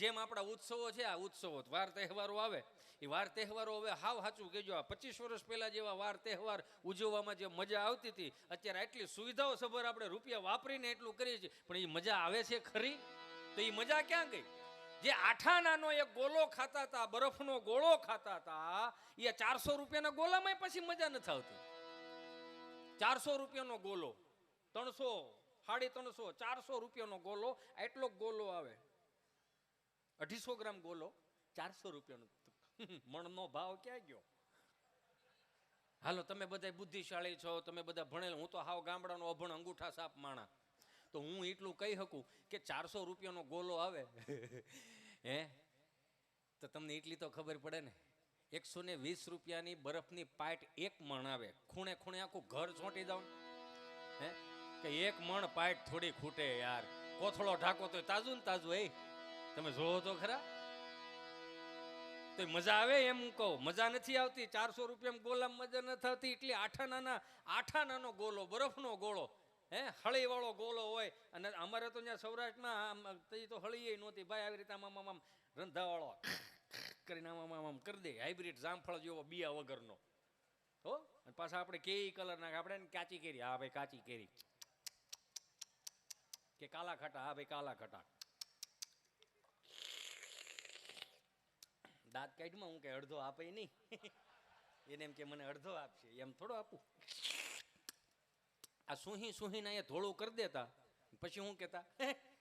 જેમ આપણા ઉત્સવો છે, આ ઉત્સવો વાર તહેવારો આવે, એ વાર તહેવારો હવે હાવ સાચું કહેજો. આ પચીસ વર્ષ પહેલા જેવા વાર તહેવાર ઉજવવામાં જે મજા આવતી હતી, અત્યારે આટલી સુવિધાઓ સભર આપણે રૂપિયા વાપરીને એટલું કરીએ છીએ, પણ એ મજા આવે છે ખરી? તો એ મજા ક્યાં ગઈ? જે આઠાનાનો એક ગોલો ખાતા હતા, બરફનો ગોળો ખાતા હતા એ ચારસો રૂપિયાના ગોલામાં પછી મજા નથી આવતી ચારસો રૂપિયાનો ગોલો, ત્રણસો, સાડી ત્રણસો, ચારસો રૂપિયાનો ગોલો એટલો ગોલો આવે. અઢીસો ગ્રામ ગોલો, ચારસો રૂપિયાનો મણનો ભાવ ક્યાં ગયો? હાલો, તમે બધા બુદ્ધિશાળી છો, તમે બધા ભણેલ, હું તો હાવ ગામડાનો અભણ અંગૂઠા સાપ માણા. તો હું એટલું કહી શકું કે ચારસો રૂપિયાનો ગોલો આવે. હે? તો તમને એટલી તો ખબર પડે ને. એકસો ને વીસ રૂપિયાની બરફની પાઇટ એક મણ આવે. ખૂણે ખૂણે આખું ઘર ચોંટી દઉં. હે? કે એક મણ પાઇટ થોડી ખૂટે યાર. કોથળો ઢાકો તો તાજું ને તાજું, એ. તમે જોવો તો ખરા. તો મજા આવે એમ કહો. મજા નથી આવતી. ચારસો રૂપિયા ગોલામાં મજા નથી આવતી એટલે આઠા નાના, આઠા નાનો ગોલો, બરફનો ગોળો. હે હળી વાળો ગોલો હોય. અને અમારે તો ત્યાં સૌરાષ્ટ્રમાં તઈ તો હળીએ નહોતી. ભાઈ આવી રીતે આમ આમ રંધાવાળો કરીને આમ આમ કરી દે. હાઇબ્રિડ જામફળ જેવો બિયા વગરનો. હો? અને પાછા આપણે કેઈ કલર નાખે. આપણે કાચી કેરી. હા, ભાઈ કાચી કેરી. કે કાલા ખટા. હા, ભાઈ કાલા ખટા. દાંત કાઢમાં હું કે અડધો આપે નહીં. એને એમ કે મને અડધો આપશે એમ થોડો આપું. આ સુહી સુહીને અહીંયા ધોળું કરી દેતા. પછી હું કહેતા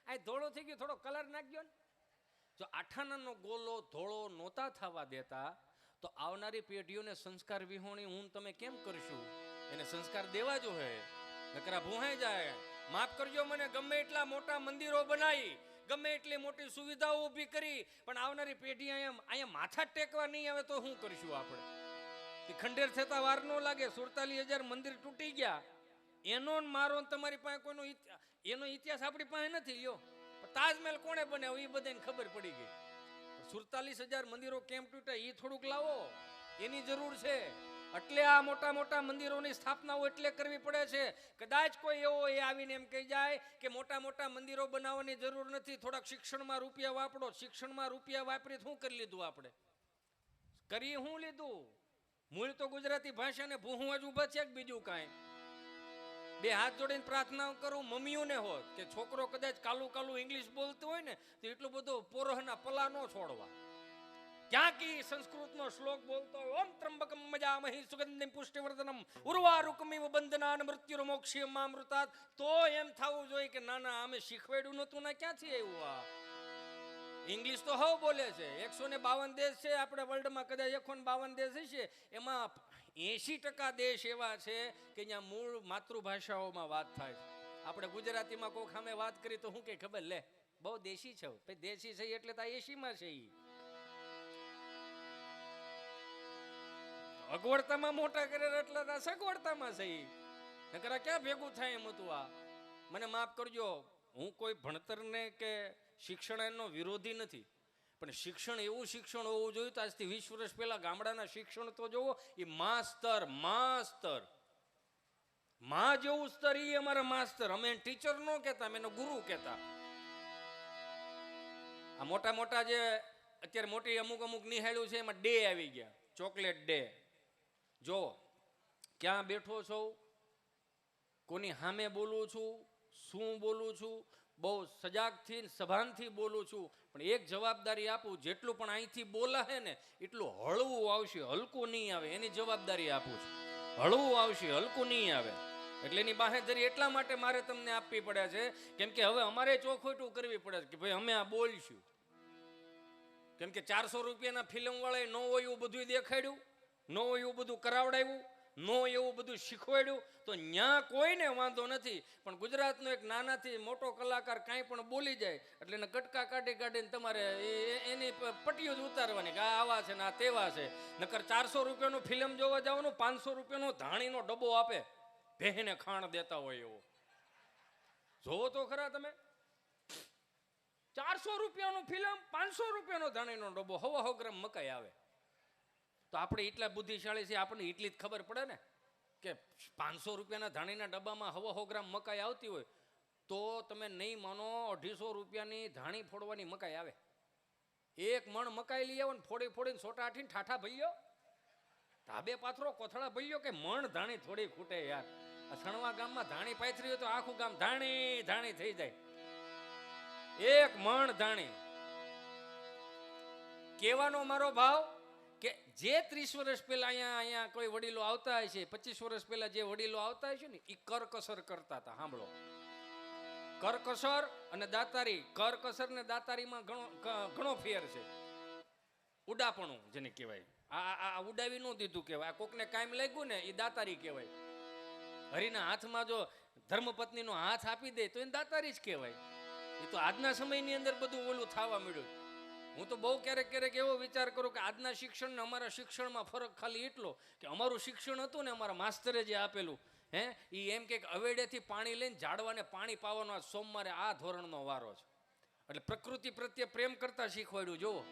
આ ધોળો થઈ ગયો, થોડો કલર નાખજો ને. જો આઠાનાનો ગોલો ધોળો નહોતા થવા દેતા, તો આવનારી પેઢીઓને સંસ્કાર વિહોણી હું તમે કેમ કરશું? એને સંસ્કાર દેવા જો હે નકરા ભૂહાઈ જાય. માફ કરજો મને, ગમે એટલા મોટા મંદિરો બનાવી ગમે એટલી મોટી સુવિધાઓ ઊભી કરી, પણ આવનારી પેઢી અહીંયા અહીંયા માથા ટેકવા નહીં આવે તો શું કરીશું આપણે? તે ખંડેર થતા વાર ન લાગે, સુડતાલીસ હજાર મંદિર તૂટી ગયા. એનો મારો તમારી પાસે કોઈનો એનો ઇતિહાસ આપણી પાસે નથી, લ્યો. તાજમહેલ કોણે બનાવ્યો? એ બધાને ખબર પડી ગઈ. સુડતાલીસ હજાર મંદિરો કેમ તૂટ્યા? એ થોડુંક લાવો. એની જરૂર છે. એટલે આ મોટા મોટા મંદિરોની સ્થાપનાઓ એટલે કરવી પડે છે. કદાચ કોઈ એવો એ આવીને એમ કહી જાય કે મોટા મોટા મંદિરો બનાવવાની જરૂર નથી. થોડાક શિક્ષણમાં રૂપિયા વાપરો. શિક્ષણમાં રૂપિયા વાપરી શું કરી લીધું આપણે? કરી શું લીધું? મૂળ તો ગુજરાતી ભાષાને ભૂહું જ ઊભા છે બીજું કાંઈ? બે હાથ જોડીને પ્રાર્થના કરું, મમ્મીઓને હોત કે છોકરો કદાચ કાલું કાલું ઇંગ્લિશ બોલતો હોય ને, તો એટલું બધું પોરહના પલા ન છોડવા. ક્યાં કી સંસ્કૃતનો શ્લોક બોલતો હોય, ઓમ ત્રંબકમ મજામહી સુગંધિમ પુષ્ટિવર્ધનમ, ઉર્વારુકમિવ મૃત્યુ મોક્ષિયમ અમૃતાત તો એમ થવું જોઈએ કે ના ના અમે શીખવાડ્યું નહોતું, ના ક્યાંથી આવ્યું આ? ઇંગ્લિશ તો હવ બોલે છે. એકસો ને બાવન દેશ છે, આપણે વર્લ્ડમાં કદાચ એકસો ને બાવન દેશ હશે. એમાં એંશી ટકા દેશ એવા છે કે જ્યાં મૂળ માતૃભાષાઓમાં વાત થાય છે. આપણે ગુજરાતીમાં કોઈ સામે વાત કરી તો શું કે ખબર, લે, બહુ દેશી છો દેશી છે એટલે તો આ એંશીમાં છે ઈ. અગવડતામાં મોટા કરે એટલે આ સગવડતામાં છે નકર ક્યાં ભેગું થાય એમ હતું આ? મને માફ કરજો, હું કોઈ ભણતરને કે શિક્ષણ એનો વિરોધી નથી. પણ શિક્ષણ એવું શિક્ષણ હોવું જોઈએ તો આજથી વીસ વર્ષ પહેલા ગામડાના શિક્ષણ તો જોવો એ માસ્તર માસ્તર. મા જેવું સ્તર એ અમારા માસ્તર. અમે ટીચર નો કહેતા, અમે ગુરુ કહેતા. આ મોટા મોટા જે અત્યારે મોટી અમુક અમુક નિહાળ્યું છે, એમાં ડે આવી ગયા, ચોકલેટ ડે. જો, ક્યાં બેઠો છો? કોની સામે બોલું છું? શું બોલું છું? બહુ સજાગથી સભાનથી બોલું છું. પણ એક જવાબદારી આપું, જેટલું પણ અહીંથી બોલાશે ને, એટલું હળવું આવશે, હલકું નહીં આવે. એની જવાબદારી આપું છું. હળવું આવશે, હલકું નહીં આવે. એટલે એની બાહેધરી એટલા માટે મારે તમને આપવી પડે છે, કેમ કે હવે અમારે ચોખોટું કરવી પડે કે ભાઈ અમે આ બોલશું. કેમ કે ચારસો રૂપિયાના ફિલ્મ વાળાએ ન હોય એવું બધું દેખાડ્યું. ન એવું બધું કરાવડાવ્યું, ન એવું બધું શીખવાડ્યું, તો ન્યા કોઈને વાંધો નથી. પણ ગુજરાતનો એક નાનાથી મોટો કલાકાર કાંઈ પણ બોલી જાય, એટલે એને કટકા કાઢી કાઢીને તમારે એની પટ્ટીઓ જ ઉતારવાની કે આ આવા છે ને આ તેવા છે. નકર ચારસો રૂપિયાનું ફિલ્મ જોવા જવાનું, પાંચસો રૂપિયાનો ધાણીનો ડબ્બો આપે ભેહને ખાણ દેતા હોય એવો. જોવો તો ખરા તમે. ચારસો રૂપિયાનું ફિલ્મ, પાંચસો રૂપિયાનો ધાણીનો ડબ્બો, હવા હોગ્રામ મકાઈ આવે. તો આપણે એટલા બુદ્ધિશાળી છે આપણને એટલી જ ખબર પડે ને કે પાંચસો રૂપિયાના ધાણીના ડબ્બામાં હવા હો ગ્રામ મકાઈ આવતી હોય, તો તમે નહીં માનો અઢીસો રૂપિયાની ધાણી ફોડવાની મકાઈ આવે. એક મણ મકાઈ લઈ આવો ને ફોડી ફોડીને સોટા આઠીને ઠાઠા ભઈયો. ધાબે પાથરો, કોથળા ભઈયો કે મણ ધાણી થોડી ખૂટે યાર. આ સણવા ગામમાં ધાણી પાથરી હોય તો આખું ગામ ધાણી ધાણી થઈ જાય. એક મણ ધાણી. કેવાનો મારો ભાવ? જે ત્રીસ વર્ષ પહેલા અહીંયા અહીંયા કોઈ વડીલો આવતા હશે પચીસ વર્ષ પહેલાં જે વડીલો આવતા હશે ને એ કરકસર કરતા હતા, સાંભળો. કરકસર અને દાતારી, કરકસર ને દાતારીમાં ઘણો ઘણો ફેર છે. ઉડાપણું જેને કહેવાય. આ- આ ઉડાવી ન દીધું કહેવાય. આ કોકને કાયમ લાગ્યું ને એ દાતારી કહેવાય. હરિના હાથમાં જો ધર્મપત્નીનો હાથ આપી દે, તો એને દાતારી જ કહેવાય. એ તો આજના સમયની અંદર બધું ઓલું થવા મળ્યું હું તો બહુ ક્યારેક ક્યારેક એવો વિચાર કરું કે આજના શિક્ષણ ને અમારા શિક્ષણમાં ફરક ખાલી એટલો કે અમારું શિક્ષણ હતું ને અમારા માસ્તરે જે આપેલું, હે એ એમ કે અવેડેથી પાણી લઈને ઝાડવાને પાણી પાવાનો આ સોમવારે આ ધોરણનો વારો છે. એટલે પ્રકૃતિ પ્રત્યે પ્રેમ કરતા શીખવાડ્યું, જુઓ.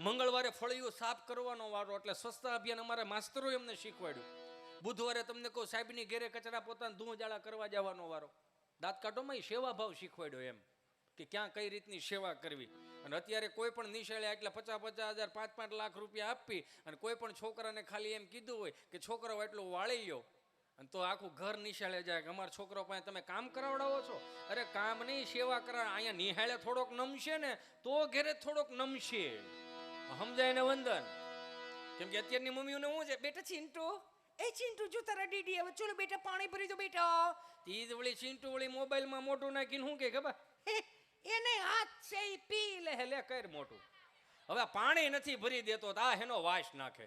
મંગળવારે ફળિયું સાફ કરવાનો વારો, એટલે સ્વચ્છતા અભિયાન અમારા માસ્તરો એમને શીખવાડ્યું. બુધવારે તમને કહું, સાહેબની ઘેરે કચરા પોતાના ધૂં જાળા કરવા જવાનો વારો. દાંત કાઢોમાં સેવા સેવાભાવ શીખવાડ્યો એમ, કે ક્યાં કઈ રીતની સેવા કરવી. અને અત્યારે કોઈ પણ નિશાળે એટલે પચાસ પચાસ હજાર પાંચ પાંચ લાખ રૂપિયા આપી અને કોઈ પણ છોકરાને ખાલી એમ કીધું હોય કે છોકરો એટલો વાળી લ્યો અને તો આખું ઘર નિશાળે જાય કે અમારા છોકરો પાસે તમે કામ કરાવડાવો છો? અરે કામ નહીં સેવા કરા અહીંયા નિહાળે થોડોક નમશે ને તો ઘેરે થોડોક નમશે. સમજાય ને વંદન? કેમ કે અત્યારની મમ્મીઓને હું છે? બેટા ચિંટુ એ ચિંટુ જો તારા ડીડી હવે ચલો બેટા પાણી ભરી દો બેટા. તીજ વળી ચિંટુ વળી મોબાઈલમાં મોટું નાખીને શું કે ખબર? એને હાથ છે પી. લે હે, લે કર મોટું. હવે પાણી નથી ભરી દેતો તો આ એનો વાસ નાખે.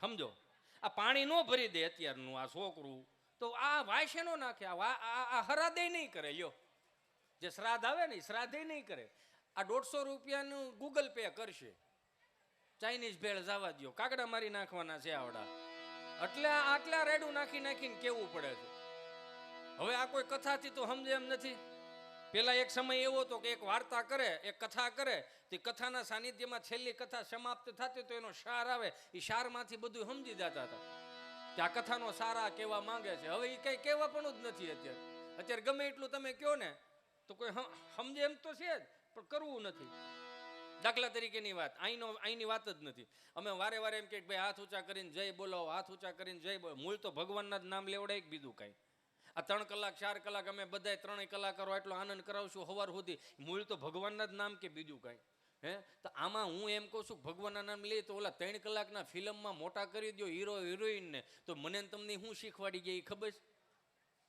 સમજો? આ પાણી નો ભરી દે અત્યારનું આ છોકરું. તો આ વાસ એનો નાખે. આ વા- આ આ હરાદે નહીં કરે. લ્યો. જે શ્રાદ્ધ આવે ને શ્રાદ્ધે નહીં કરે. આ દોઢસો રૂપિયાનું ગૂગલ પે કરશે. ચાઇનીઝ ભેળ જવા દ્યો. કાગડા મારી નાખવાના છે આવડા. એટલે આટલા રેડું નાખી નાખીને કેવું પડે છે? હવે આ કોઈ કથાથી તો સમજે એમ નથી? પેલા એક સમય એવો હતો કે એક વાર્તા કરે, એક કથા કરે, તે કથાના સાનિધ્યમાં છેલ્લી કથા સમાપ્ત થતી તો એનો સાર આવે એ સારમાંથી બધું સમજી જતા હતા. કે આ કથાનો સારા કહેવા માંગે છે? હવે એ કઈ કહેવા પણ જ નથી અત્યારે. અત્યારે ગમે એટલું તમે કહો ને, તો કોઈ સમજે એમ તો છે જ, પણ કરવું નથી. દાખલા તરીકેની વાત અહીંનો અહીંની વાત જ નથી. અમે વારે વારે એમ કે ભાઈ હાથ ઊંચા કરીને જય બોલાવો, હાથ ઊંચા કરીને જય બોલો મૂળ તો ભગવાનના જ નામ લેવડાય બીજું કાંઈ. આ ત્રણ કલાક, ચાર કલાક અમે બધા ત્રણેય કલાકારો એટલો આનંદ કરાવશું સવાર સુધી. મૂળ તો ભગવાનના જ નામ કે બીજું કાંઈ? હે? તો આમાં હું એમ કહું છું, ભગવાનના નામ લઈએ તો ઓલા ત્રણ કલાકના ફિલ્મમાં મોટા કરી દો હીરો, હિરોઈનને. તો મને તમને શું શીખવાડી ગયા એ ખબર? છે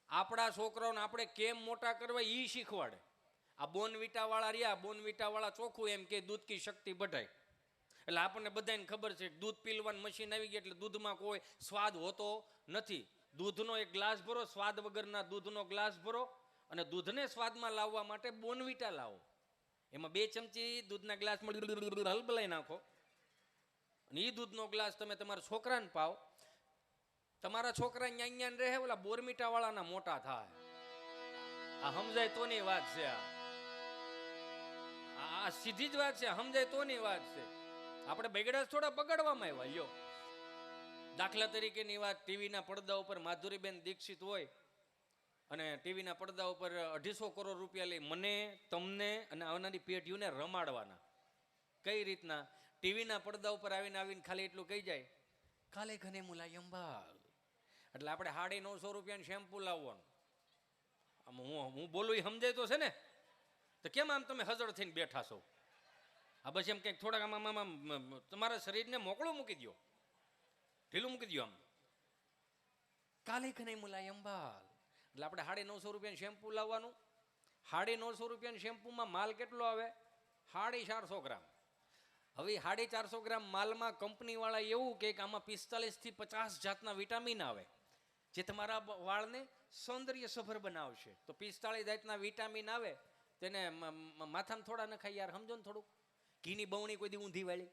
આપણા છોકરાઓને આપણે કેમ મોટા કરવા એ શીખવાડે. આ બોનવીટાવાળા રહ્યા બોનવીટાવાળા ચોખ્ખું એમ કે દૂધ કી શક્તિ બઢાય. એટલે આપણને બધાને ખબર છે દૂધ પીલવાનું મશીન આવી ગયું એટલે દૂધમાં કોઈ સ્વાદ હોતો નથી. દૂધનો એક ગ્લાસ ભરો, સ્વાદ વગરના દૂધનો ગ્લાસ ભરો અને દૂધને સ્વાદમાં લાવવા માટે બોનવીટા લાવો. એમાં બે ચમચી દૂધના ગ્લાસમાં હલબલાઈ નાખો. અને એ દૂધનો ગ્લાસ તમે તમારા છોકરાને પાવ. તમારા છોકરા ન્યા ન્યા રહે, ઓલા બોરમીટા વાળાના મોટા થાય. આ સમજાય તોની વાત છે આ. આ સીધી જ વાત છે સમજાય તોની વાત છે. આપણે બગડ્યા થોડા બગડવામાં આવ્યા, લ્યો. દાખલા તરીકેની વાત ટીવીના પડદા ઉપર માધુરીબેન દીક્ષિત હોય અને ટીવીના પડદા ઉપર અઢીસો કરોડ રૂપિયા લઈ મને, તમને અને આવનારી પેઢીઓને રમાડવાના. કઈ રીતના? ટીવીના પડદા ઉપર આવીને આવીને ખાલી એટલું કહી જાય કાલે ઘને મુલાયમ ભાગ એટલે આપણે સાડી નવસો રૂપિયાનું શેમ્પુ લાવવાનું. આમ હું હું બોલું એ સમજાય તો છે ને? તો કેમ આમ તમે હજળ થઈને બેઠા છો? આ બસ એમ કંઈક થોડાક આમ આમ તમારા શરીરને મોકળું મૂકી દો ઢીલું મૂકી દો આમ. કાલે ખને મુલાયમ બાલ એટલે આપણે સાડી નવસો રૂપિયાનું શેમ્પુ લાવવાનું. સાડી નવસો રૂપિયાનું શેમ્પુમાં માલ કેટલો આવે? સાડી ચારસો ગ્રામ. હવે સાડી ચારસો ગ્રામ માલમાં કંપનીવાળા એવું કે આમાં પિસ્તાલીસથી પચાસ જાતના વિટામિન આવે, જે તમારા વાળને સૌંદર્ય સભર બનાવશે. તો પિસ્તાળીસ જાતના વિટામિન આવે, તેને માથામાં થોડા નખાય યાર, સમજો ને થોડુંક. ઘીની બવણી કોઈ દી ઊંધી વાળી.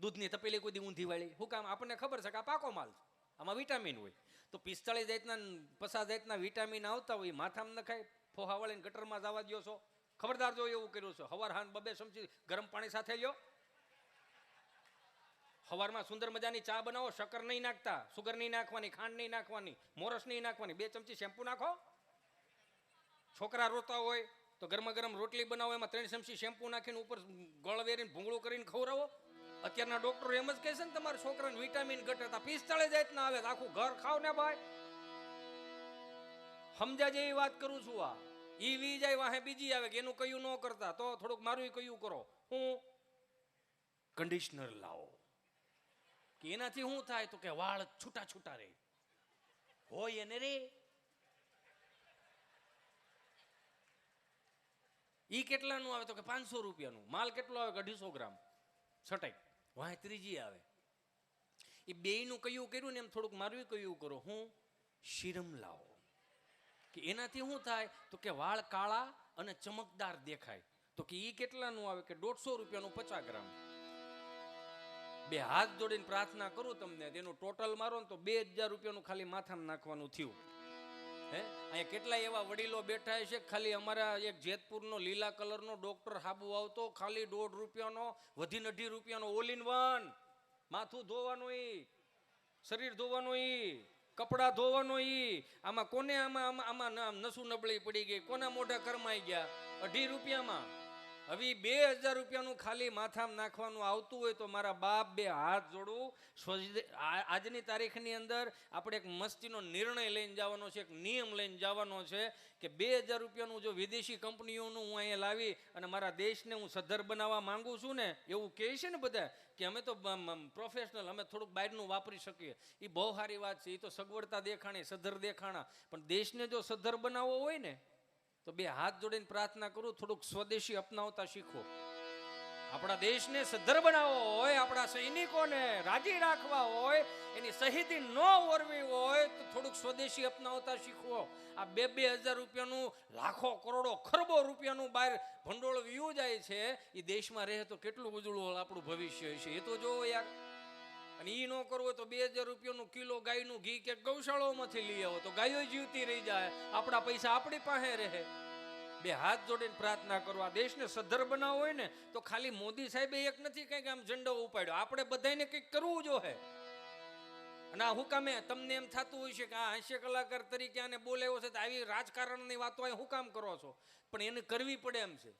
દૂધની તપેલી કોઈ દી ઊંધી વાળી. શું કામ આપણને ખબર છે કે આ પાકો માલ આમાં વિટામિન હોય. તો પિસ્તાળીસ જાતના પચાસ જાતના વિટામિન આવતા હોય, માથામાં નખાય, ફોહા વળીને ગટરમાં જવા દ્યો છો. ખબરદાર જો એવું કર્યું છે. હવાર હાન બબે ચમચી ગરમ પાણી સાથે લ્યો. સવારમાં સુંદર મજાની ચા બનાવો, શક્કર નહીં નાખતા, સુગર નહીં નાખવાની, ખાંડ નહીં નાખવાની, મોરસ નહીં નાખવાની, બે ચમચી શેમ્પુ નાખો. છોકરા રોતા હોય તો ગરમા ગરમ રોટલી બનાવો, એમાં ત્રણ ચમચી શેમ્પુ નાખીને ઉપર ગળ વેરીને ભૂંગળું કરીને ખવડાવો. અત્યારના ડોક્ટરો એમ જ કહે છે ને, તમારા છોકરાને વિટામિન ઘટે તો પિસ્તાળીસ જાત ના આવે આખું ઘર ખાવ ને ભાઈ. સમજા જેવી વાત કરું છું આ. ઈ વી જાય, વાહે બીજી આવે કે એનું કયું ન કરતા. તો થોડુંક મારું કયું કરો. હું કન્ડિશનર લાવો. કે એનાથી શું થાય તો કે વાળ છૂટા છૂટા રહે. હોય એને રે. ઈ કેટલાનું આવે તો કે પાંચસો રૂપિયાનું. માલ કેટલો આવે અઢીસો ગ્રામ? છટાઈ. વાહ ત્રીજી આવે. એ બેયનું કયું કર્યું ને એમ થોડુંક મારું કયું કરો. હું શિરમ લાવો કે એનાથી શું થાય? તો કે વાળ કાળા અને ચમકદાર દેખાય. તો કે એ કેટલાનું આવે? કે દોઢસો રૂપિયાનું પચાસ ગ્રામ. બે હાથ જોડીને પ્રાર્થના કરું તમને, તેનું ટોટલ મારો ને તો બે હજાર રૂપિયાનું ખાલી માથામાં નાખવાનું થયું. હે? અહીંયા કેટલાય એવા વડીલો બેઠા છે, ખાલી અમારા એક જેતપુરનો લીલા કલરનો ડોક્ટર હાબુ આવતો, ખાલી દોઢ રૂપિયાનો, વધીને અઢી રૂપિયાનો ઓલ ઇન વન માથું ધોવાનું ઈ, શરીર ધોવાનું ઈ, કપડાં ધોવાનું ઈ. આમાં કોને આમાં આમાં આમાં નસું નબળી પડી ગઈ, કોના મોઢા કરમાઈ ગયા? અઢી રૂપિયામાં. હવે બે હજાર રૂપિયાનું ખાલી માથામાં નાખવાનું આવતું હોય તો મારા બાપ બે હાથ જોડું. આજની તારીખની અંદર આપણે એક મસ્તીનો નિર્ણય લઈને જવાનો છે, એક નિયમ લઈને જવાનો છે કે બે હજાર રૂપિયાનું જો વિદેશી કંપનીઓનું હું અહીંયા લાવી અને મારા દેશને હું સદ્ધર બનાવવા માંગુ છું ને, એવું કહે છે ને બધા કે અમે તો પ્રોફેશનલ અમે થોડુંક બહારનું વાપરી શકીએ. એ બહુ સારી વાત છે એ તો સગવડતા દેખાણી, સદ્ધર દેખાણા. પણ દેશને જો સદ્ધર બનાવવો હોય ને તો બે હાથ જોડીને પ્રાર્થના કરું, થોડુંક સ્વદેશી અપનાવતા શીખો. આપણા દેશને સદ્ધર બનાવવો હોય, આપણા સૈનિકોને રાજી રાખવા હોય, એની શહીદી ન ઓરવી હોય, તો થોડુંક સ્વદેશી અપનાવતા શીખવો. આ બે બે હજાર રૂપિયાનું, લાખો કરોડો ખરબો રૂપિયાનું બહાર ભંડોળ વ્યૂ જાય છે એ દેશમાં રહે તો કેટલું ઉજળું આપણું ભવિષ્ય છે એ તો જોવો યાર. અને ઈ ન કરવું તો બે હજાર રૂપિયાનું કિલો ગાયનું ઘી કે ગૌશાળાઓમાંથી લઈ આવો. તો ગાયો જીવતી રહી જાય. આપણા પૈસા આપણી પાસે રહે. બે હાથ જોડીને પ્રાર્થના કરો આ દેશને સદ્ધર બનાવવો હોય ને, તો ખાલી મોદી સાહેબે એક નથી કંઈક આમ ઝંડો ઉપાડ્યો. આપણે બધાને કંઈક કરવું જોઈએ અને આ હુકામે તમને એમ થતું હોય છે કે આ હાસ્ય કલાકાર તરીકે આને બોલાવ્યો છે, તો આવી રાજકારણની વાતો અહીં હુકામ કરો છો. પણ એને કરવી પડે એમ છે.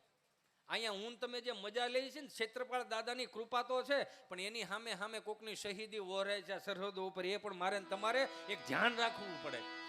અહીંયા હું તમે જે મજા લઈ છે ને, ક્ષેત્રપાળ દાદાની કૃપા તો છે, પણ એની સામે સામે કોકની શહીદી વહોરાય છે સરહદો ઉપર, એ પણ મારે તમારે એક ધ્યાન રાખવું પડે.